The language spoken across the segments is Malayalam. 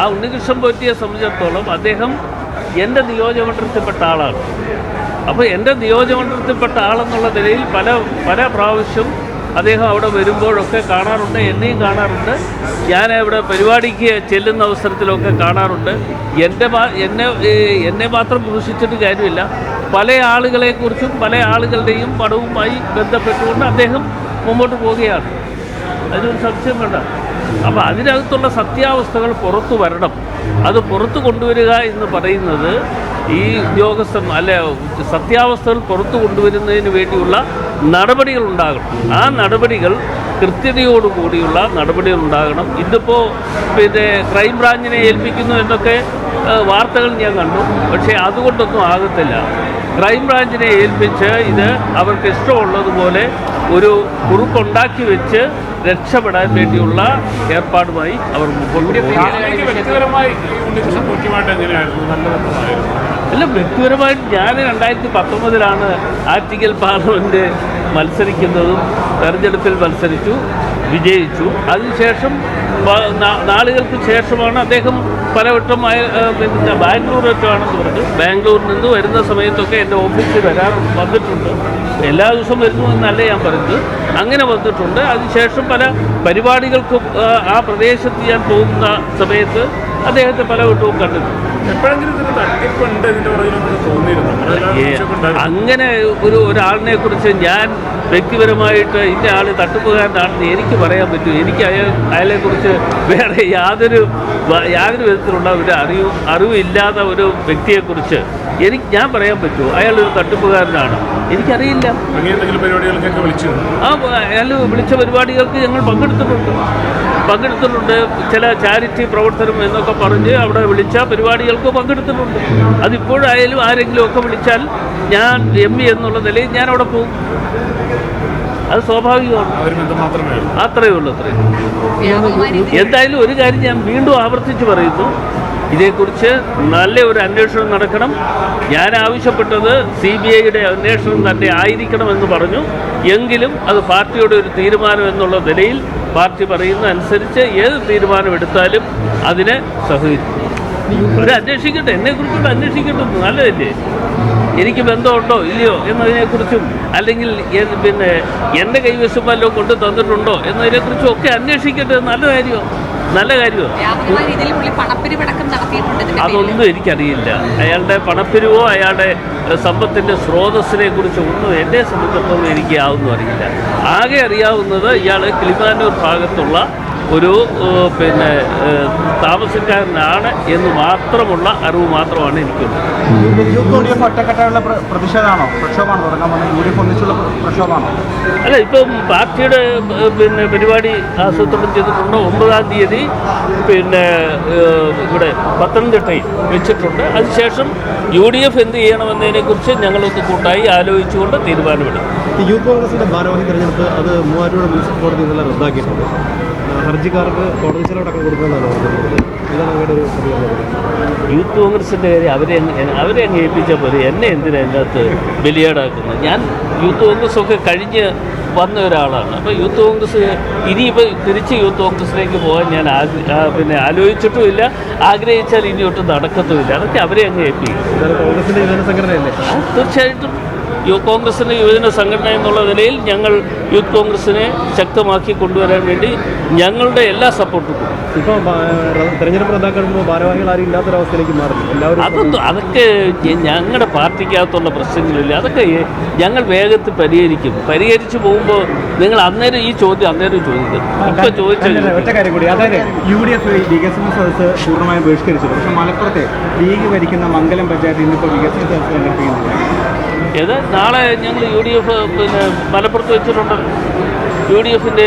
ആ ഉണ്ണികൃഷ്ണൻ പോറ്റിയെ സംബന്ധിച്ചിടത്തോളം അദ്ദേഹം എന്റെ നിയോജകമണ്ഡലത്തിൽപ്പെട്ട ആളാണ്. അപ്പോൾ എന്റെ നിയോജകമണ്ഡലത്തിൽപ്പെട്ട ആളെന്നുള്ള നിലയിൽ പല പല പ്രാവശ്യം അദ്ദേഹം അവിടെ വരുമ്പോഴൊക്കെ കാണാറുണ്ട് എന്നെയും കാണാറുണ്ട്. ഞാൻ അവിടെ പരിപാടിക്ക് ചെല്ലുന്ന അവസരത്തിലൊക്കെ കാണാറുണ്ട്. എന്റെ എന്നെ എന്നെ മാത്രം വിമർശിച്ചിട്ട് കാര്യമില്ല. പല ആളുകളെക്കുറിച്ചും പല ആളുകളുടെയും പടവുമായി ബന്ധപ്പെട്ടുകൊണ്ട് അദ്ദേഹം മുമ്പോട്ട് പോവുകയാണ്. അതിനൊരു സംശയം വേണ്ട അപ്പോൾ അതിനകത്തുള്ള സത്യാവസ്ഥകൾ പുറത്തു വരണം. അത് പുറത്തു കൊണ്ടുവരിക എന്ന് പറയുന്നത് ഈ ഉദ്യോഗസ്ഥൻ അല്ലെ സത്യാവസ്ഥകൾ പുറത്തു കൊണ്ടുവരുന്നതിന് വേണ്ടിയുള്ള നടപടികൾ ഉണ്ടാകണം. ആ നടപടികൾ കൃത്യതയോടുകൂടിയുള്ള നടപടികൾ ഉണ്ടാകണം. ഇതിപ്പോൾ പിന്നെ ക്രൈംബ്രാഞ്ചിനെ ഏൽപ്പിക്കുന്നു എന്നൊക്കെ വാർത്തകൾ ഞാൻ കണ്ടു. പക്ഷേ അതുകൊണ്ടൊന്നും ആകത്തില്ല. ക്രൈംബ്രാഞ്ചിനെ ഏൽപ്പിച്ച് ഇത് അവർക്ക് ഇഷ്ടമുള്ളതുപോലെ ഒരു കുറുക്കുണ്ടാക്കി വെച്ച് രക്ഷപ്പെടാൻ വേണ്ടിയുള്ള ഏർപ്പാടുമായി അവർ മുമ്പോട്ട് അല്ല വ്യക്തിപരമായിട്ട് ഞാൻ രണ്ടായിരത്തി പത്തൊമ്പതിലാണ് ആർട്ടിക്കൽ പാർലമെന്റ് മത്സരിക്കുന്നതും തെരഞ്ഞെടുപ്പിൽ മത്സരിച്ചു വിജയിച്ചു. അതിനുശേഷം നാളുകൾക്ക് ശേഷമാണ് അദ്ദേഹം പലവട്ടം പിന്നെ ബാംഗ്ലൂർ വെച്ചാണെന്ന് പറഞ്ഞു. ബാംഗ്ലൂരിൽ നിന്ന് വരുന്ന സമയത്തൊക്കെ എന്റെ ഓഫീസിൽ വരാൻ വന്നിട്ടുണ്ട്. എല്ലാ ദിവസവും വരുന്നു എന്നല്ല ഞാൻ പറയുന്നത്. അങ്ങനെ വന്നിട്ടുണ്ട്. അതിനുശേഷം പല പരിപാടികൾക്കും ആ പ്രദേശത്ത് ഞാൻ പോകുന്ന സമയത്ത് അദ്ദേഹത്തെ തട്ടിപ്പുണ്ട് ഇതിന്റെ പുറകിലൊന്നും അങ്ങനെ ഒരു ഒരാളിനെ കുറിച്ച് ഞാൻ വ്യക്തിപരമായിട്ട് ഇന്ന ആൾ തട്ടിപ്പുകാരനാണെന്ന് എനിക്ക് പറയാൻ പറ്റും. എനിക്ക് അയാൾ അയാളെക്കുറിച്ച് വേറെ യാതൊരു യാതൊരു വിധത്തിലുള്ള ഒരു അറിവും അറിവില്ലാത്ത ഒരു വ്യക്തിയെക്കുറിച്ച് എനിക്ക് ഞാൻ പറയാൻ പറ്റുമോ അയാളൊരു തട്ടിപ്പുകാരനാണ്. എനിക്കറിയില്ല. ആ അയാൾ വിളിച്ച പരിപാടികൾക്ക് ഞങ്ങൾ പങ്കെടുത്തിട്ടുണ്ട്. പങ്കെടുത്തിട്ടുണ്ട്. ചില ചാരിറ്റി പ്രവർത്തനം എന്നൊക്കെ പറഞ്ഞ് അവിടെ വിളിച്ച പരിപാടികൾക്ക് പങ്കെടുത്തിട്ടുണ്ട്. അതിപ്പോഴായാലും ആരെങ്കിലും ഒക്കെ വിളിച്ചാൽ ഞാൻ എം ഇ എന്നുള്ള നിലയിൽ ഞാൻ അവിടെ പോകും. അത് സ്വാഭാവികമാണ്. ഉള്ളൂ. അത്രയേ ഉള്ളൂ അത്രേ എന്തായാലും ഒരു കാര്യം ഞാൻ വീണ്ടും ആവർത്തിച്ച് പറയുന്നു. ഇതേക്കുറിച്ച് നല്ല ഒരു അന്വേഷണം നടക്കണം. ഞാൻ ആവശ്യപ്പെട്ടത് സി ബി ഐയുടെ അന്വേഷണം തന്നെ ആയിരിക്കണമെന്ന് പറഞ്ഞു. എങ്കിലും അത് പാർട്ടിയുടെ ഒരു തീരുമാനം എന്നുള്ള നിലയിൽ പാർട്ടി പറയുന്ന അനുസരിച്ച് ഏത് തീരുമാനം എടുത്താലും അതിനെ സഹകരിക്കും. ഒരു അന്വേഷിക്കട്ടെ എന്നെക്കുറിച്ചുകൂടെ അന്വേഷിക്കട്ടെ നല്ലതല്ലേ? എനിക്ക് ബന്ധമുണ്ടോ ഇല്ലയോ എന്നതിനെക്കുറിച്ചും അല്ലെങ്കിൽ പിന്നെ എന്റെ കൈവശം വല്ലതും കൊണ്ട് തന്നിട്ടുണ്ടോ എന്നതിനെക്കുറിച്ചും ഒക്കെ അന്വേഷിക്കട്ടെ നല്ല കാര്യമോ നല്ല കാര്യമാണ് അതൊന്നും എനിക്കറിയില്ല. അയാളുടെ പണപ്പിരിവോ അയാളുടെ സമ്പത്തിന്റെ സ്രോതസ്സിനെ കുറിച്ചോ ഒന്നും എന്നെ സംബന്ധിച്ചിടത്തോളം എനിക്ക് യാതൊന്നും അറിയില്ല ആകെ അറിയാവുന്നത് ഇയാൾ കിളിമാനൂർ ഭാഗത്തുള്ള ഒരു പിന്നെ താമസക്കാരനാണ് എന്ന് മാത്രമുള്ള അറിവ് മാത്രമാണ് എനിക്കുള്ളത്. യൂത്ത് യു ഡി എഫ് ഒറ്റക്കെട്ടായുള്ള പ്ര- പ്രതിഷേധമാണോ? പ്രക്ഷോഭമാണോ? തുടങ്ങാൻ പോകുന്നത് യു ഡി എഫ് ഒന്നിച്ചുള്ള പ്രക്ഷോഭമാണോ? അല്ല ഇപ്പം പാർട്ടിയുടെ പിന്നെ പരിപാടി ആസൂത്രണം ചെയ്തിട്ടുണ്ട്? ഒമ്പതാം തീയതി പിന്നെ ഇവിടെ പത്തനംതിട്ടയിൽ വെച്ചിട്ടുണ്ട്. അതിനുശേഷം യു ഡി എഫ് എന്ത് ചെയ്യണമെന്നതിനെക്കുറിച്ച് ഞങ്ങളൊന്ന് കൂട്ടായി ആലോചിച്ചുകൊണ്ട് തീരുമാനമെടുക്കും. യൂത്ത് കോൺഗ്രസിന്റെ ഭാരവാഹി തെരഞ്ഞെടുപ്പ് അത് മൂവാറ്റുപുഴ മുനിസിപ്പൽ കോടതി ഇന്നലെ റദ്ദാക്കിയിട്ടുണ്ട്. ഹർജിക്കാർക്ക് കോടതി ചെലവടക്കം കൊടുക്കുന്നതാണ് ഇതാണ് അവരുടെ ഒരു പ്രതികരണം. യൂത്ത് കോൺഗ്രസിന്റെ കാര്യം അവരെ അവരെ അങ്ങ് ഏൽപ്പിച്ചാൽ പോലെ എന്നെ എന്തിനാ അതിനകത്ത് ബലിയാടാക്കുന്നത്? ഞാൻ യൂത്ത് കോൺഗ്രസ് ഒക്കെ കഴിഞ്ഞ് വന്ന ഒരാളാണ്. അപ്പോൾ യൂത്ത് കോൺഗ്രസ് ഇനിയിപ്പോൾ തിരിച്ച് യൂത്ത് കോൺഗ്രസിലേക്ക് പോകാൻ ഞാൻ പിന്നെ ആലോചിച്ചിട്ടുമില്ല. ആഗ്രഹിച്ചാൽ ഇനിയൊട്ടും നടക്കത്തുമില്ല. അതൊക്കെ അവരെ അങ്ങ് ഏൽപ്പിക്കും. തീർച്ചയായിട്ടും. യു കോൺഗ്രസിന്റെ യുവജന സംഘടന എന്നുള്ള നിലയിൽ ഞങ്ങൾ യൂത്ത് കോൺഗ്രസിനെ ശക്തമാക്കി കൊണ്ടുവരാൻ വേണ്ടി ഞങ്ങളുടെ എല്ലാ സപ്പോർട്ടും ഇപ്പോൾ തെരഞ്ഞെടുപ്പ് ഭാരവാഹികൾ ആരും ഇല്ലാത്തൊരവസ്ഥയിലേക്ക് മാറുന്നു. എല്ലാവരും അതൊന്നും അതൊക്കെ ഞങ്ങളുടെ പാർട്ടിക്കകത്തുള്ള പ്രശ്നങ്ങളില്ല. അതൊക്കെ ഞങ്ങൾ വേഗത്തിൽ പരിഹരിക്കും. പരിഹരിച്ചു പോകുമ്പോൾ നിങ്ങൾ അന്നേരം ഈ ചോദ്യം അന്നേരം ചോദിക്കും. ഇപ്പൊ ചോദിച്ചു അല്ലല്ല, ഒറ്റ കാര്യം കൂടി. അതായത് യു ഡി എഫ് വികസന സദസ്സ് പൂർണമായും ബഹിഷ്കരിച്ചു. പക്ഷേ മലപ്പുറത്തെ ലീഗ് ഭരിക്കുന്ന മംഗലം പഞ്ചായത്ത് ഇന്നിപ്പോൾ വികസന സദസ്സ് സംഘടിപ്പിക്കുന്നില്ല ഏത് നാളെ ഞങ്ങൾ യു ഡി എഫ് പിന്നെ മലപ്പുറത്ത് വെച്ചിട്ടുണ്ട്. യു ഡി എഫിന്റെ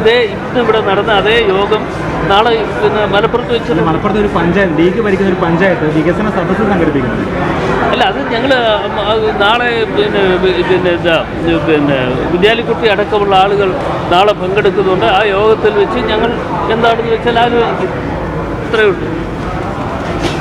ഇതേ ഇന്ന് ഇവിടെ നടന്ന അതേ യോഗം നാളെ പിന്നെ മലപ്പുറത്ത് വെച്ചിട്ടുണ്ട്. മലപ്പുറത്തെ ഒരു പഞ്ചായത്ത് ലീഗ് ഭരിക്കുന്ന ഒരു പഞ്ചായത്ത് വികസന സദസ്സ് സംഘടിപ്പിക്കുന്നു. അല്ല അത് ഞങ്ങൾ നാളെ പിന്നെ പിന്നെ എന്താ പിന്നെ വിദ്യാലിക്കുട്ടി അടക്കമുള്ള ആളുകൾ നാളെ പങ്കെടുക്കുന്നുണ്ട്. ആ യോഗത്തിൽ വെച്ച് ഞങ്ങൾ എന്താണെന്ന് വെച്ചാൽ ആലോചിക്കും. ഇത്രയേ ഉള്ളൂ.